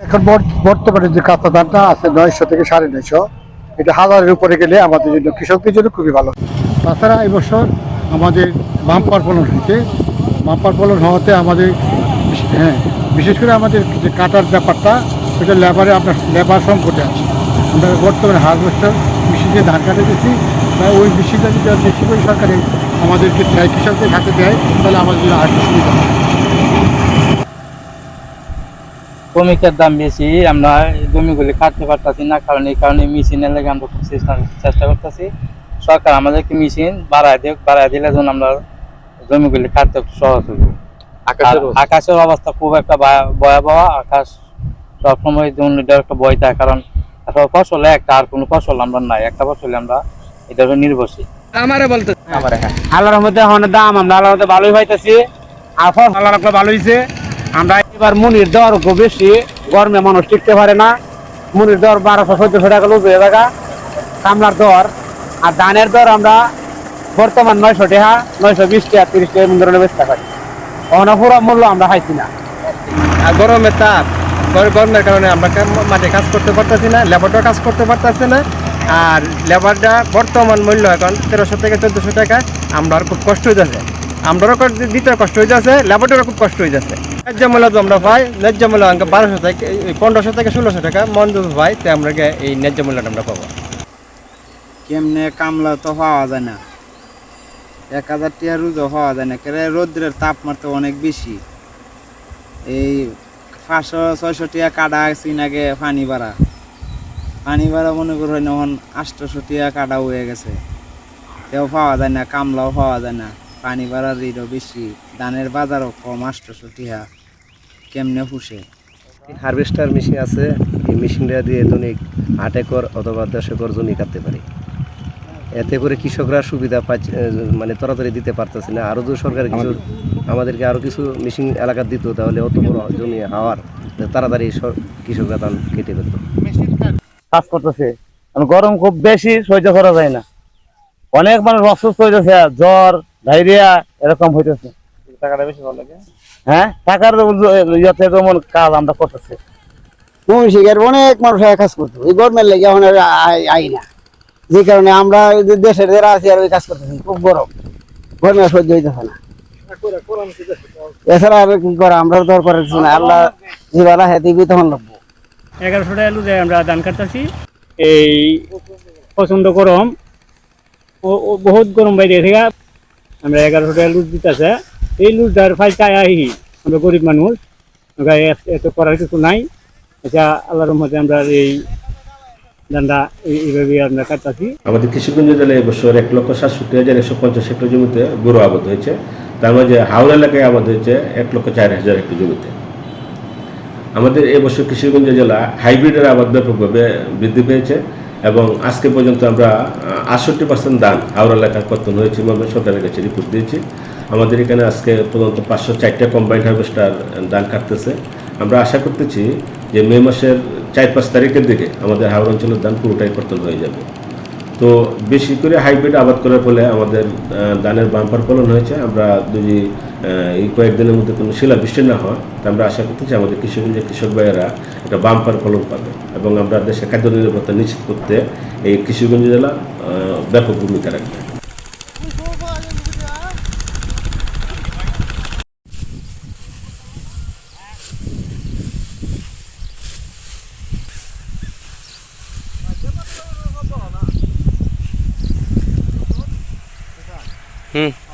এখন বর- বর্তমানে যে কাঁচা ধানটা আছে নয়শো থেকে সাড়ে নয়শো, এটা হাজারের উপরে গেলে আমাদের জন্য কৃষকদের জন্য খুবই ভালো। তাছাড়া এবছর আমাদের বাম্পার ফলন হয়েছে। বাম্পার ফলন হওয়াতে আমাদের হ্যাঁ বিশেষ করে আমাদের যে কাটার ব্যাপারটা, সেটা লেবারে আপনার লেবার সংকটে আছে। আমরা বর্তমানে হারভেস্টার মেশিন ধান কাটে দিচ্ছি। তাই ওই মেশিনটা যদি বেশি করে সরকারে আমাদেরকে দেয়, কৃষকদের হাতে দেয়, তাহলে আমাদের জন্য আর সুবিধা হয় শ্রমিকের দাম বেশি আমরা জমিগুলি কাটতে পারতাছি না কারণ এই কারণে মেশিনের লেগে আমরা খুব চেষ্টা চেষ্টা করতেছি। সরকার আমাদেরকে মেশিন বাড়ায় দেখ বাড়ায় দিলে যেন আমরা জমিগুলি কাটতে সহজ হবে আকাশের অবস্থা। খুব একটা ভয়াবহ আকাশ সবসময় যেমন এটার একটা ভয় থাকে কারণ আসলে ফসলে একটা আর কোনো ফসল আমরা নাই একটা ফসলে আমরা এটার উপর নির্ভরশীল। আমারে বলতে আল্লাহর মধ্যে এখন দাম আমরা আল্লাহর মধ্যে ভালোই পাইতেছি। আর ফল আল্লাহ রাখলে ভালো হয়েছে আমরা এবার মুনির দর খুব বেশি গরমে মানুষ টিকতে পারে না। মুনির দর বারোশো, চোদ্দশো টাকা লোক হয়ে টাকা কামলার দর আর ধানের দর আমরা বর্তমান নয়শো টাকা নয়শো বিশ টাকা তিরিশ টাকা এমন ধরনের বেচতে পারি। অন পুরো মূল্য আমরা খাইছি না। আর গরমের তাপ গরমের কারণে আমরা মাঠে কাজ করতে পারতেছি না, লেবারটাও কাজ করতে পারতেছে না। আর লেবারটা বর্তমান মূল্য এখন তেরোশো থেকে চোদ্দোশো টাকা, আমরা খুব কষ্ট হয়ে যাচ্ছে আমরাও দিতে কষ্ট হয়ে যাচ্ছে লেবারটারও খুব কষ্ট হয়ে যাচ্ছে ন্যায্য মূল্য তো আমরা পাই। ন্যায্য মূল্য বারোশো থেকে পনেরোশো থেকে ষোলোশো টাকা মন যদি পাই তো আমরা এই ন্যায্য মূল্যটা আমরা পাবো। কেমনে কামলা তো পাওয়া যায় না। এক হাজার টিয়া রুজও পাওয়া যায় না। কেন রৌদ্রের তাপমাত্রা অনেক বেশি। এই পাঁচশো, ছয়শো টিয়া কাটা আসিন আগে পানি বাড়া পানি বাড়া মনে করেন এখন আটশোশো টিয়া কাটা হয়ে গেছে। তেও পাওয়া যায় না, কামলাও পাওয়া যায় না। পানি বাড়ার রেটও বেশি ধানের বাজারও কম আটশোশো টিয়া কেমনে ফুসে হারভেস্টার মেশিন আছে এই মেশিনটা দিয়ে দৈনিক আট একর অথবা দশ একর জমি কাটতে পারি। এতে করে কৃষকরা সুবিধা পাচ্ছে মানে তাড়াতাড়ি দিতে পারতেছে না। আরও যদি সরকার কিছু আমাদেরকে আরও কিছু মেশিন এলাকা দিত তাহলে অত বড় জমি হওয়ার তাড়াতাড়ি কৃষকরা ধান কেটে পেত কাজ করতেছে। গরম খুব বেশি সহ্য করা যায় না। অনেক মানুষ অসুস্থ হইতেছে জ্বর ডায়রিয়া এরকম হইতেছে। টাকাটা বেশি ভালো লাগে। হ্যাঁ? টাকার ইয়েতে যেমন কাজ আমরা করতেছি। অনেক মানুষ এক কাজ করতো এই গরমের লেগে এখন আর আই- না। যে কারণে আমরা যে দেশের যারা আছি আর ওই কাজ করতেছি খুব গরম। গরমে সহ্য হইতেছে না। এছাড়া আর কি করা? আমরা দর করে কিছু না আল্লাহ জীবালা হেঁটে তখন লাগবো এগারোশো টাকা লুজে আমরা ধান কাটতেছি এই প্রচণ্ড গরম। বহুত গরম বাইরে থেকে। আমরা এগারোশো টাকা লুজ দিতেছে। এই লুজটার ফাইল চাই আহি আমরা গরিব মানুষ। এত করার কিছু নাই। এটা আল্লাহর মধ্যে আমরা এই এই- এইভাবে আমরা কাটতেছি। আমাদের কৃষিগঞ্জ জেলায় এবছর এক লক্ষ সাতষট্টি হাজার একশো পঞ্চাশ হেক্টর জমিতে গরু আবাদ হয়েছে। তার মাঝে হাওড়া এলাকায় আবাদ হয়েছে এক লক্ষ চার হাজার হেক্টর জমিতে। আমাদের এবছর কৃষিগঞ্জ জেলা হাইব্রিডের আবাদ ব্যাপকভাবে বৃদ্ধি পেয়েছে। এবং আজকে পর্যন্ত আমরা আটষট্টি পার্সেন্ট ধান হাওড়া এলাকায় কর্তন হয়েছে মর্মে সরকারের কাছে রিপোর্ট দিয়েছি। আমাদের এখানে আজকে পর্যন্ত পাঁচশো চারটা কম্বাইন্ড হারভেস্টার ধান কাটতেছে। আমরা আশা করতেছি যে মে মাসের চার পাঁচ তারিখের দিকে আমাদের হাওড়া অঞ্চলের ধান পুরোটাই কর্তন হয়ে যাবে। তো বেশি করে হাইব্রিড আবাদ করার ফলে আমাদের ধানের বাম্পার ফলন হয়েছে। আমরা যদি এই কয়েকদিনের মধ্যে কোনো শিলা বৃষ্টি না হয় তা আমরা আশা করতেছি আমাদের কৃষকগঞ্জের কৃষক ভাইয়েরা একটা বাম্পার ফলন পাবে এবং আমরা দেশের খাদ্য নিরাপত্তা নিশ্চিত করতে এই কৃষিগঞ্জ জেলা ব্যাপক ভূমিকা রাখবে। হুম।